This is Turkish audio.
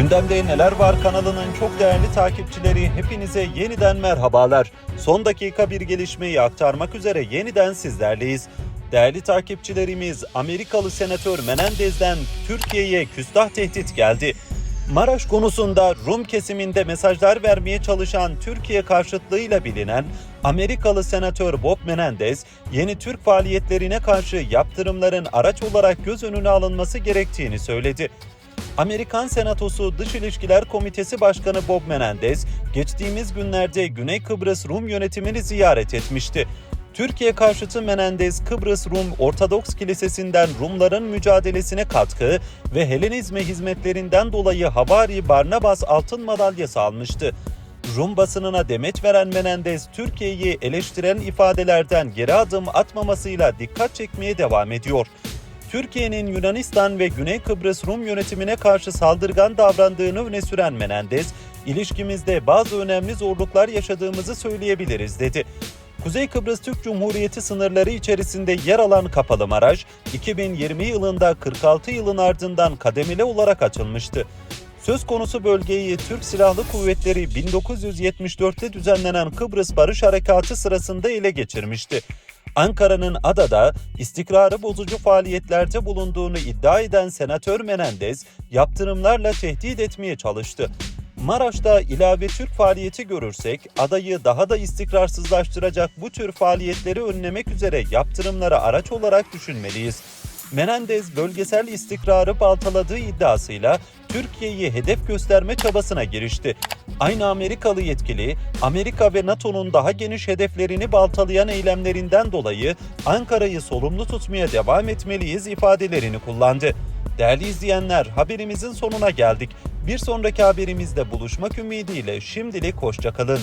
Gündemde Neler Var kanalının çok değerli takipçileri hepinize yeniden merhabalar. Son dakika bir gelişmeyi aktarmak üzere yeniden sizlerleyiz. Değerli takipçilerimiz Amerikalı Senatör Menendez'den Türkiye'ye küstah tehdit geldi. Maraş konusunda Rum kesiminde mesajlar vermeye çalışan Türkiye karşıtlığıyla bilinen Amerikalı Senatör Bob Menendez, yeni Türk faaliyetlerine karşı yaptırımların araç olarak göz önüne alınması gerektiğini söyledi. Amerikan Senatosu Dış İlişkiler Komitesi Başkanı Bob Menendez, geçtiğimiz günlerde Güney Kıbrıs Rum yönetimini ziyaret etmişti. Türkiye karşıtı Menendez, Kıbrıs Rum Ortodoks Kilisesi'nden Rumların mücadelesine katkı ve Helenizme hizmetlerinden dolayı Havari Barnabas altın madalyası almıştı. Rum basınına demeç veren Menendez, Türkiye'yi eleştiren ifadelerden geri adım atmamasıyla dikkat çekmeye devam ediyor. Türkiye'nin Yunanistan ve Güney Kıbrıs Rum yönetimine karşı saldırgan davrandığını öne süren Menendez, ilişkimizde bazı önemli zorluklar yaşadığımızı söyleyebiliriz dedi. Kuzey Kıbrıs Türk Cumhuriyeti sınırları içerisinde yer alan Kapalı Maraş, 2020 yılında 46 yılın ardından kademeli olarak açılmıştı. Söz konusu bölgeyi Türk Silahlı Kuvvetleri 1974'te düzenlenen Kıbrıs Barış Harekatı sırasında ele geçirmişti. Ankara'nın adada istikrarı bozucu faaliyetlerde bulunduğunu iddia eden Senatör Menendez yaptırımlarla tehdit etmeye çalıştı. Maraş'ta ilave Türk faaliyeti görürsek adayı daha da istikrarsızlaştıracak bu tür faaliyetleri önlemek üzere yaptırımları araç olarak düşünmeliyiz. Menendez bölgesel istikrarı baltaladığı iddiasıyla Türkiye'yi hedef gösterme çabasına girişti. Aynı Amerikalı yetkili, Amerika ve NATO'nun daha geniş hedeflerini baltalayan eylemlerinden dolayı Ankara'yı sorumlu tutmaya devam etmeliyiz ifadelerini kullandı. Değerli izleyenler, haberimizin sonuna geldik. Bir sonraki haberimizde buluşmak ümidiyle şimdilik hoşçakalın.